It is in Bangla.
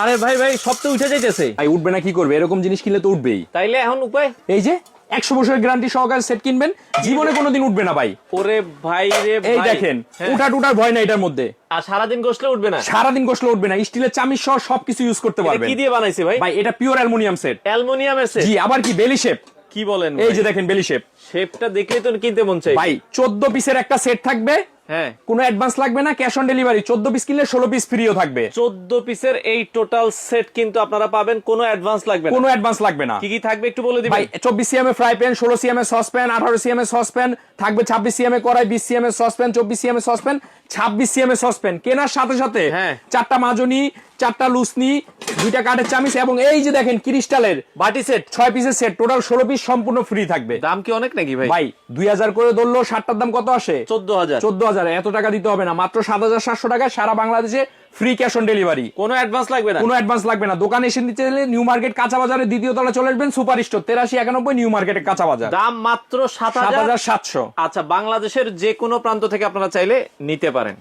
আরে ভাই ভাই সব তো উঠে যাইতেছে। ভাই উঠবে না কি করবে? এরকম জিনিস কিনলে তো উঠবেই। তাইলে এখন উপায়? এই যে একশো বছরের গ্যারান্টি সহকারে সেট কিনবেন জীবনে কোনোদিন উঠবে না ভাই। ওরে ভাই রে এই দেখেন হ্যাঁ। উঠা টুটার ভয় না এটার মধ্যে। আর সারাদিন গোসলে উঠবে না? সারাদিন গোসলে উঠবে না স্টিলের চামিচ সহ সবকিছু ইউজ করতে পারবেন। কি দিয়ে বানাইছে ভাই? ভাই এটা পিওর অ্যালুমিনিয়াম সেট অ্যালুমিনিয়াম এসে জি আবার কি বেলি শেপ কি বলেন এই যে দেখেন বেলি শেপ শেপটা দেখলেই তো কিনতে মন চাই ভাই চোদ্দ পিসের একটা সেট থাকবে হ্যাঁ। কোনো অ্যাডভান্স লাগবে না ক্যাশ অন ডেলিভারি চোদ্দ পিস কিনলে ষোলো পিস ফ্রিও থাকবে। চোদ্দ পিসের এই টোটাল সেট কিন্তু আপনারা পাবেন কোনো অ্যাডভান্স লাগবে না। কোনো অ্যাডভান্স লাগবে না। কি কি থাকবে একটু বলে দিবেন? ভাই চব্বিশ সিএম এ ফ্রাই প্যান ষোলো সিএম এ সসপ্যান আঠারো সিএম এ সসপ্যান থাকবে ছাব্বিশ সিএম এ কড়াই বিশ সিএম এ সসপ্যান চব্বিশ সিএম এ সসপ্যান ছাব্বিশ সিএম এ সসপ্যান কেনার সাথে সাথে হ্যাঁ। চারটা মাজনি চারটা লুসনি দুইটা কাঠের চামিচ এবং এই যে দেখেন ক্রিস্টালের বাটি সেট ছয় পিসের সেট টোটাল ষোলো পিস সম্পূর্ণ ফ্রি থাকবে। দাম কি অনেক নাকি ভাই? ভাই দুই হাজার করে ধরলো ষাটটার দাম কত আসে? চোদ্দ হাজার। চোদ্দ হাজার এত টাকা দিতে হবে না মাত্র সাত হাজার সাতশো টাকা সারা বাংলাদেশে ফ্রি ক্যাশ অন ডেলিভারি কোনো অ্যাডভান্স লাগবে না? কোনো অ্যাডভান্স লাগবে না। দোকানে এসে নিতে চাইলে নিউ মার্কেট কাঁচা বাজারে দ্বিতীয় তলা চলে আসবেন সুপার স্টোর তেরাশি একানব্বই নিউ মার্কেটের কাঁচা বাজার। দাম মাত্র সাত হাজার সাতশো। আচ্ছা বাংলাদেশের যে কোনো প্রান্ত থেকে আপনারা চাইলে নিতে পারেন।